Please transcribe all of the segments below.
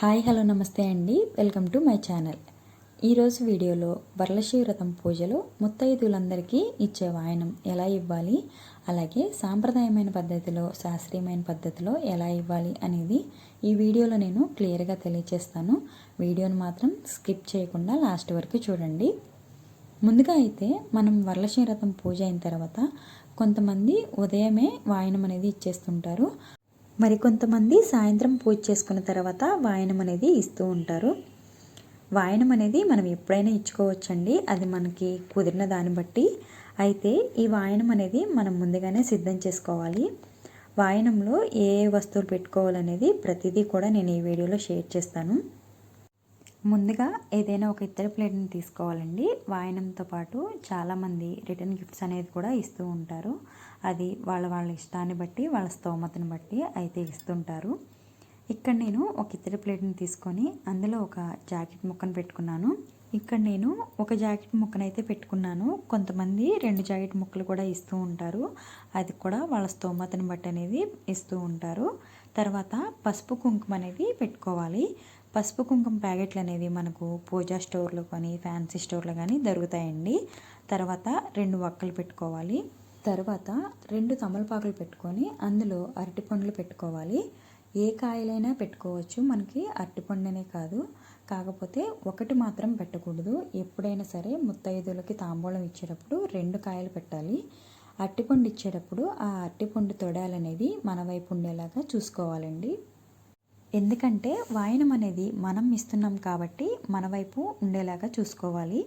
Hi hello నమస్తే అండి. Welcome to my channel. ఈరోజు వీడియోలో వరలక్ష్మి వ్రతం పూజలో ముత్తైదులందరికీ ఇచ్చే వాయనం ఎలా ఇవ్వాలి? అలాగే సాంప్రదాయమైన పద్ధతిలో శాస్త్రీయమైన పద్ధతిలో ఎలా ఇవ్వాలి అనేది ఈ వీడియోలో నేను క్లియర్గా తెలియచేస్తాను. వీడియోను మాత్రం స్కిప్ చేయకుండా లాస్ట్ వరకు చూడండి. ముందుగా అయితే మనం వరలక్ష్మి వ్రతం పూజ అయిన తర్వాత కొంతమంది ఉదయమే వాయనం అనేది ఇచ్చేస్తుంటారు. మరికొంతమంది సాయంత్రం పూజ చేసుకున్న తర్వాత వాయనం అనేది ఇస్తూ ఉంటారు. వాయనం అనేది మనం ఎప్పుడైనా ఇచ్చుకోవచ్చండి. అది మనకి కుదిరిన దాన్ని బట్టి. అయితే ఈ వాయనం అనేది మనం ముందుగానే సిద్ధం చేసుకోవాలి. వాయనంలో ఏ ఏ వస్తువులు పెట్టుకోవాలనేది ప్రతిదీ కూడా నేను ఈ వీడియోలో షేర్ చేస్తాను. ముందుగా ఏదైనా ఒక ఇత్తడి ప్లేట్ని తీసుకోవాలండి. వాయనంతో పాటు చాలామంది రిటర్న్ గిఫ్ట్స్ అనేది కూడా ఇస్తూ ఉంటారు. అది వాళ్ళ వాళ్ళ ఇష్టాన్ని బట్టి వాళ్ళ స్తోమతను బట్టి అయితే ఇస్తుంటారు. ఇక్కడ నేను ఒక ఇత్తడి ప్లేట్ని తీసుకొని అందులో ఒక జాకెట్ ముక్కను పెట్టుకున్నాను. ఇక్కడ నేను ఒక జాకెట్ ముక్కనైతే పెట్టుకున్నాను. కొంతమంది రెండు జాకెట్ ముక్కలు కూడా ఇస్తూ ఉంటారు. అది కూడా వాళ్ళ స్తోమతను బట్టి అనేది ఇస్తూ ఉంటారు. తర్వాత పసుపు కుంకుమ అనేది పెట్టుకోవాలి. పసుపు కుంకుమ ప్యాకెట్లు అనేవి మనకు పూజా స్టోర్లో కానీ ఫ్యాన్సీ స్టోర్లో కానీ దొరుకుతాయండి. తర్వాత రెండు వక్కలు పెట్టుకోవాలి. తర్వాత రెండు తమలపాకులు పెట్టుకొని అందులో అరటిపండ్లు పెట్టుకోవాలి. ఏ కాయలైనా పెట్టుకోవచ్చు. మనకి అరటిపండునే కాదు. కాకపోతే ఒకటి మాత్రం పెట్టకూడదు. ఎప్పుడైనా సరే ముత్తైదులకి తాంబూలం ఇచ్చేటప్పుడు రెండు కాయలు పెట్టాలి. అరటిపండు ఇచ్చేటప్పుడు ఆ అరటిపండు తొడాలనేది మన వైపు ఉండేలాగా చూసుకోవాలండి. ఎందుకంటే వాయనం అనేది మనం ఇస్తున్నాం కాబట్టి మన వైపు ఉండేలాగా చూసుకోవాలి.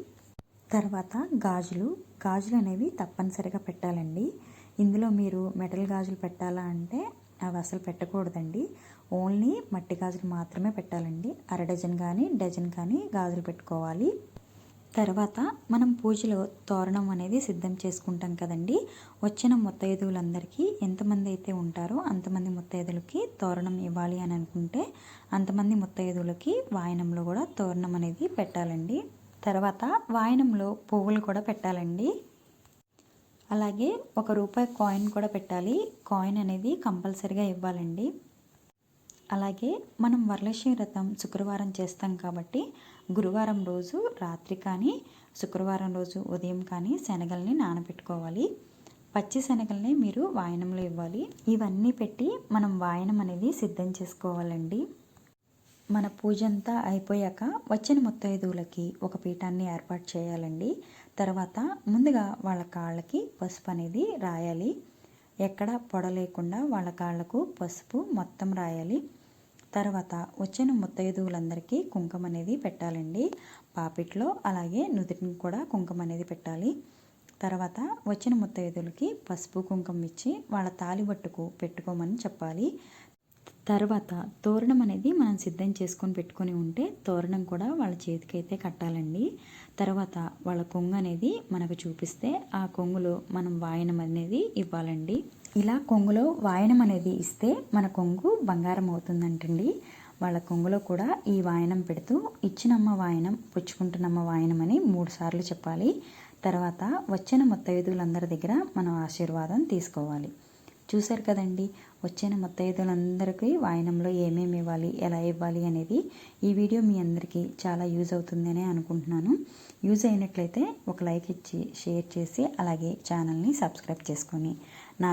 తర్వాత గాజులు. గాజులు అనేవి తప్పనిసరిగా పెట్టాలండి. ఇందులో మీరు మెటల్ గాజులు పెట్టాలా అంటే అవి అసలు పెట్టకూడదండి. ఓన్లీ మట్టి గాజులు మాత్రమే పెట్టాలండి. అర డజన్ కానీ డజన్ కానీ గాజులు పెట్టుకోవాలి. తర్వాత మనం పూజలో తోరణం అనేది సిద్ధం చేసుకుంటాం కదండి. వచ్చిన ముత్తైదువులందరికీ ఎంతమంది అయితే ఉంటారో అంతమంది ముత్తైదులకి తోరణం ఇవ్వాలి అని అనుకుంటే అంతమంది ముత్తైదువులకి వాయనంలో కూడా తోరణం అనేది పెట్టాలండి. తర్వాత వాయనంలో పువ్వులు కూడా పెట్టాలండి. అలాగే ఒక రూపాయి కాయిన్ కూడా పెట్టాలి. కాయిన్ అనేది కంపల్సరిగా ఇవ్వాలండి. అలాగే మనం వరలక్ష్మి వ్రతం శుక్రవారం చేస్తాం కాబట్టి గురువారం రోజు రాత్రి కానీ శుక్రవారం రోజు ఉదయం కానీ శనగల్ని నానబెట్టుకోవాలి. పచ్చి శనగల్ని మీరు వాయనంలో ఇవ్వాలి. ఇవన్నీ పెట్టి మనం వాయనం అనేది సిద్ధం చేసుకోవాలండి. మన పూజ అంతా అయిపోయాక వచ్చిన ముత్తైదువులకి ఒక పీఠాన్ని ఏర్పాటు చేయాలండి. తర్వాత ముందుగా వాళ్ళ కాళ్ళకి పసుపు అనేది రాయాలి. ఎక్కడ పొడ లేకుండా వాళ్ళ కాళ్ళకు పసుపు మొత్తం రాయాలి. తర్వాత వచ్చిన ముత్తైదువులందరికీ కుంకుమ అనేది పెట్టాలండి. పాపిట్లో అలాగే నుదుటిని కూడా కుంకుమ అనేది పెట్టాలి. తర్వాత వచ్చిన ముత్తైదులకి పసుపు కుంకుమ ఇచ్చి వాళ్ళ తాలిబట్టుకు పెట్టుకోమని చెప్పాలి. తర్వాత తోరణం అనేది మనం సిద్ధం చేసుకొని పెట్టుకొని ఉంటే తోరణం కూడా వాళ్ళ చేతికైతే కట్టాలండి. తర్వాత వాళ్ళ కొంగు అనేది మనకు చూపిస్తే ఆ కొంగులో మనం వాయనం అనేది ఇవ్వాలండి. ఇలా కొంగులో వాయనం అనేది ఇస్తే మన కొంగు బంగారం అవుతుందంటండి. వాళ్ళ కొంగులో కూడా ఈ వాయనం పెడుతూ ఇచ్చినమ్మ వాయనం పుచ్చుకుంటున్నమ్మ వాయనం అని మూడు సార్లు చెప్పాలి. తర్వాత వచ్చిన ముత్తైదువులందరి దగ్గర మనం ఆశీర్వాదం తీసుకోవాలి. చూశారు కదండి. వచ్చిన ముత్తైదులందరికీ వాయనంలో ఏమేమి ఇవ్వాలి ఎలా ఇవ్వాలి అనేది ఈ వీడియో మీ అందరికీ చాలా యూజ్ అవుతుందనే అనుకుంటున్నాను. యూజ్ అయినట్లయితే ఒక లైక్ ఇచ్చి షేర్ చేసి అలాగే ఛానల్ని సబ్స్క్రైబ్ చేసుకొని నా